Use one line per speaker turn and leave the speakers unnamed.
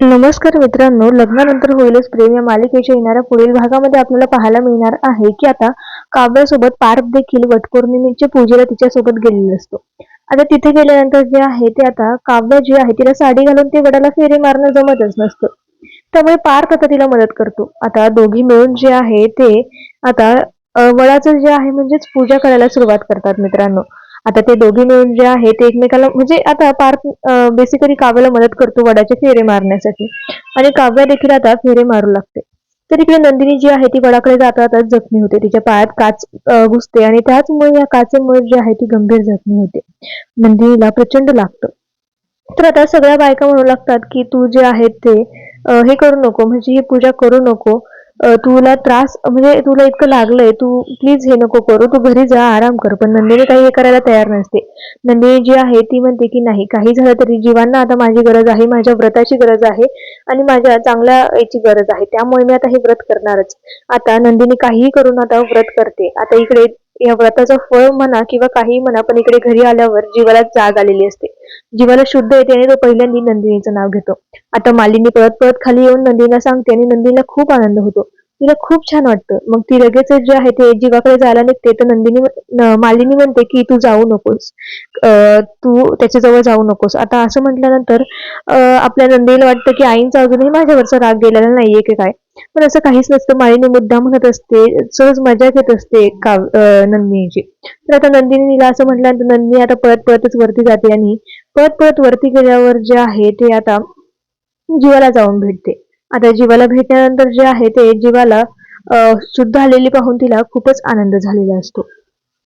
नमस्कार मित्रांनो लग्नानंतर होईलच प्रेम. या मालिकेच्या येणाऱ्या पुढील भागामध्ये आपल्याला पाहायला मिळणार आहे की आता काव्यासोबत पार्थ देखील वटपौर्णिमेच्या पूजेला तिच्यासोबत गेलेला असतो. आता तिथे गेल्यानंतर जे आहे ते आता काव्य जी आहे तिला साडी घालून ते वडाला फेरी मारणं जमतच नसतं. त्यामुळे पार्थ आता तिला मदत करतो. आता दोघी मिळून जे आहे ते आता वडाचं जे आहे म्हणजेच पूजा करायला सुरुवात करतात मित्रांनो. आता ते दोघे मिळून जे आहे ते एकमेकाला म्हणजे आता पार्थ बेसिकली काव्याला मदत करतो वडाचे फेरे मारण्यासाठी. आणि काव्या देखील आता फेरे मारू लागते. तर इकडे नंदिनी जी आहे ती वडाकडे जातात जखमी होते. तिच्या पायात काच घुसते आणि त्याचमुळे या काचेमुळे जी आहे ती गंभीर जखमी होते. नंदिनीला प्रचंड लागतं. तर आता सगळ्या बायका म्हणू लागतात की तू जे आहे ते हे करू नको म्हणजे ही पूजा करू नको. तुला त्रास म्हणजे तुला इतकं लागलंय तू प्लीज हे नको करू तू घरी जा आराम कर. पण नंदिनी काही हे करायला तयार नसते. नंदिनी जी आहे ती म्हणते की नाही काही झालं तरी जीवांना आता माझी गरज आहे माझ्या व्रताची गरज आहे आणि माझ्या चांगल्या याची गरज आहे. त्यामुळे मी आता हे व्रत करणारच. आता नंदिनी काहीही करून आता व्रत करते. आता इकडे या व्रताचं फळ म्हणा किंवा काही म्हणा पण इकडे घरी आल्यावर जीवाला जाग आलेली असते. जीवाला शुद्ध येते आणि तो पहिल्यांदा नंदिनीचं नाव घेतो. आता मालिनी परत परत खाली येऊन नंदिनीला सांगते आणि नंदिनीला खूप आनंद होतो. तिला खूप छान वाटतं. मग ती लगेच जे आहे ते जीवाकडे जायला निघते तर नंदिनी मालिनी म्हणते की तू जाऊ नकोस. तू त्याच्याजवळ जाऊ नकोस. आता असं म्हटल्यानंतर आपल्या नंदिनीला वाटतं की आईंचा अजूनही माझ्यावरचा राग गेलेला नाहीये की काय? पण असं काहीच नसतं. माळीने मुद्दा म्हणत असते सहज मजा घेत असते काव नंदिनीची. तर आता नंदिनीला असं म्हटल्यानंतर नंदिनी आता परत परतच वरती जाते आणि परत परत वरती गेल्यावर जे आहे ते आता जीवाला जाऊन भेटते. आता जीवाला भेटल्यानंतर जे आहे ते जीवाला अं, शुद्ध आलेली पाहून तिला खूपच आनंद झालेला असतो.